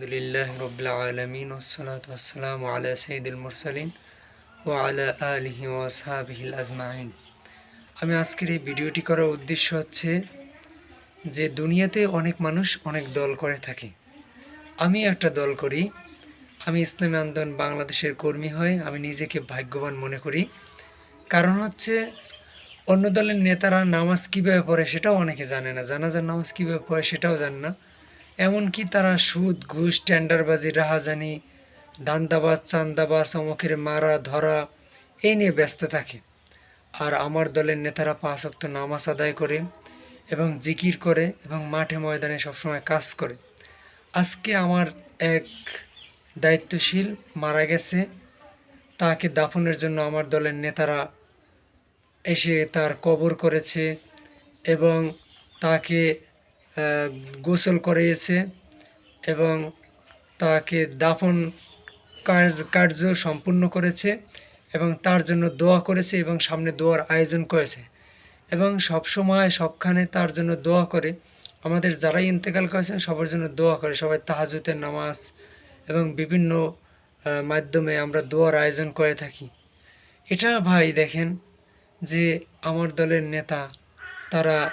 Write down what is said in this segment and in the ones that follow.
আলহামদুলিল্লাহ রবিল আলমিন ওসলাত ওসালাম আলা সঈদুল মুরসালিন ও আলা আলহি ওসাহাবিহিল আজমাইন আমি আজকের এই ভিডিওটি করার উদ্দেশ্য হচ্ছে যে দুনিয়াতে অনেক মানুষ অনেক দল করে থাকে। আমি একটা দল করি, আমি ইসলামী আন্দোলন বাংলাদেশের কর্মী হয়ে আমি নিজেকে ভাগ্যবান মনে করি। কারণ হচ্ছে অন্য দলের নেতারা নামাজ কীভাবে পড়ে সেটাও অনেকে জানে না, জানাজার নামাজ কীভাবে পড়ে সেটাও জানে না। এমনকি তারা সুদ, ঘুষ, টেন্ডারবাজি, রাহাজানি, দান্দাবাজ, চান্দাবাজ, অমুকের মারা, ধরা, এই নিয়ে ব্যস্ত থাকে। আর আমার দলের নেতারা পাঁচ অক্ত নামাজ আদায় করে এবং জিকির করে এবং মাঠে ময়দানে সবসময় কাজ করে। আজকে আমার এক দায়িত্বশীল মারা গেছে। তাকে দাফনের জন্য আমার দলের নেতারা এসে তার কবর করেছে এবং তাকে গোসল করিয়েছে এবং তাকে দাফন কাজ, কার্য সম্পূর্ণ করেছে এবং তার জন্য দোয়া করেছে এবং সামনে দোয়ার আয়োজন করেছে। এবং সবসময় সবখানে তার জন্য দোয়া করে। আমাদের যারাই ইন্তেকাল করেছেন, সবার জন্য দোয়া করে। সবাই তাহাজুতের নামাজ এবং বিভিন্ন মাধ্যমে আমরা দোয়ার আয়োজন করে থাকি। এটা ভাই দেখেন যে আমার দলের নেতা, তারা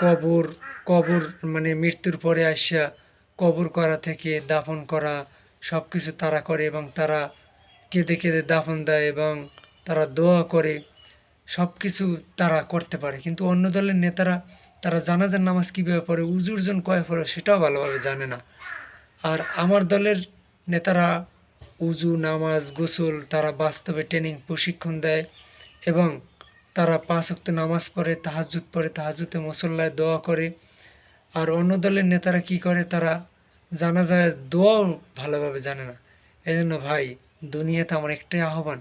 কবর কবর মানে মৃত্যুর পরে আসিয়া কবর করা থেকে দাফন করা সব কিছু তারা করে এবং তারা কেঁদে কেঁদে দাফন দেয় এবং তারা দোয়া করে সব কিছু তারা করতে পারে। কিন্তু অন্য দলের নেতারা, তারা জানাজার নামাজ কীভাবে পড়ে উজুরজন কয়ে পড়ে, সেটাও ভালোভাবে জানে না। আর আমার দলের নেতারা উজু, নামাজ, গোসল, তারা বাস্তবে ট্রেনিং প্রশিক্ষণ দেয় এবং তারা পাঁচ অক্ত নামাজ পড়ে তাহাজুত পড়ে তাহাজুতে মুসল্লায় দোয়া করে। আর অন্য দলের নেতারা কি করে? তারা জানা যায় দোয়াও ভালোভাবে জানে না। এই জন্য ভাই, দুনিয়াতে আমার একটাই আহ্বান,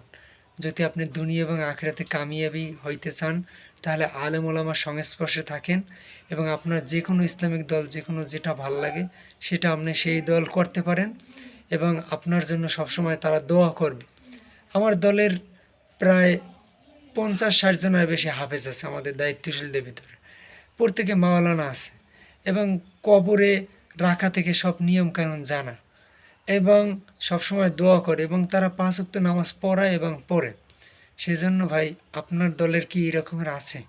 যদি আপনি দুনিয়া এবং আখেরাতে কামিয়াবি হইতে চান, তাহলে আলেম ওলামার সংস্পর্শে থাকেন এবং আপনার যে কোনো ইসলামিক দল যে কোনো যেটা ভালো লাগে, সেটা আপনি সেই দল করতে পারেন এবং আপনার জন্য সবসময় তারা দোয়া করবে। আমার দলের প্রায় পঞ্চাশ, ষাট জনের বেশি হাফেজ আছে আমাদের দায়িত্বশীলদের ভিতরে। প্রত্যেকে মাওলানা আছে এবং কবরে রাখা থেকে সব নিয়ম কানুন জানা এবং সবসময় দোয়া করে এবং তারা পাঁচ উক্ত নামাজ পড়ায় এবং পড়ে। সেজন্য ভাই, আপনার দলের কি এরকমের আছে?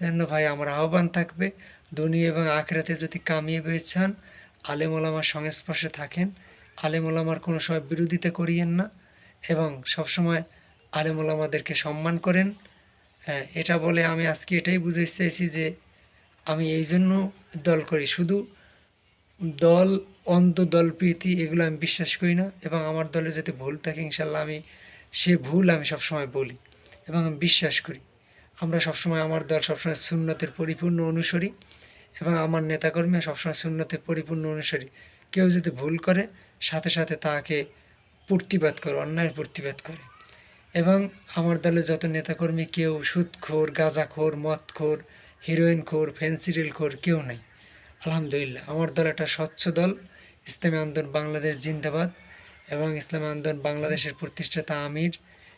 এজন্য ভাই, আমার আহ্বান থাকবে দুনিয়া এবং আখড়াতে যদি কামিয়ে হয়ে চান আলেমোলামার সংস্পর্শে থাকেন আলেমোলামার কোনো সময় বিরোধিতা করিয়েন না এবং সবসময় আলেমোলামাদেরকে সম্মান করেন। হ্যাঁ এটা বলে আমি আজকে এটাই বুঝতে চাইছি যে আমি এই জন্য দল করি। শুধু দল অন্ধ দল, প্রীতি এগুলো আমি বিশ্বাস করি না এবং আমার দলে যদি ভুল থাকে, ইনশাল্লাহ আমি সে ভুল আমি সবসময় বলি এবং আমি বিশ্বাস করি। আমরা সবসময়, আমার দল সবসময় শূন্যতের পরিপূর্ণ অনুসরী এবং আমার নেতাকর্মী সবসময় শূন্যতের পরিপূর্ণ অনুসরী। কেউ যদি ভুল করে, সাথে সাথে তাকে প্রতিবাদ করে, অন্যায়ের প্রতিবাদ করে। এবং আমার দলে যত নেতাকর্মী, কেউ সুদখোর, গাঁজাখোর, মদখোর, হিরোইনখোর ফেন্সিডিলখোর কেউ নাই। আলহামদুলিল্লাহ, আমার দল একটা স্বচ্ছ দল। ইসলামী আন্দোলন বাংলাদেশ জিন্দাবাদ এবং ইসলামী আন্দোলন বাংলাদেশের প্রতিষ্ঠাতা আমির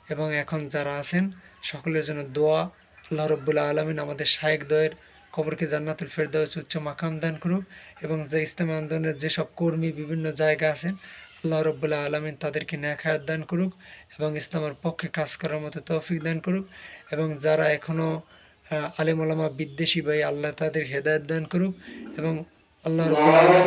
এবং এখন যারা আছেন, সকলের জন্য দোয়া। আল্লাহ রব্বুল্লা আলমিন আমাদের শায়েক দয়ের খবরকে জান্নাতুল ফেরদাউস উচ্চ মাকাম দান করুক এবং যে ইসলামী আন্দোলনের যেসব কর্মী বিভিন্ন জায়গা আছেন আল্লাহ রব্বুল্লাহ আলমিন তাদেরকে ন্যাখায়াত দান করুক এবং ইসলামের পক্ষে কাজ করার মতো তৌফিক দান করুক এবং যারা এখনও আলেম ওলামা বিদ্বেষী ভাই, আল্লাহ তাদের হেদায়ত দান করুক এবং আল্লাহ রব্বুল আলম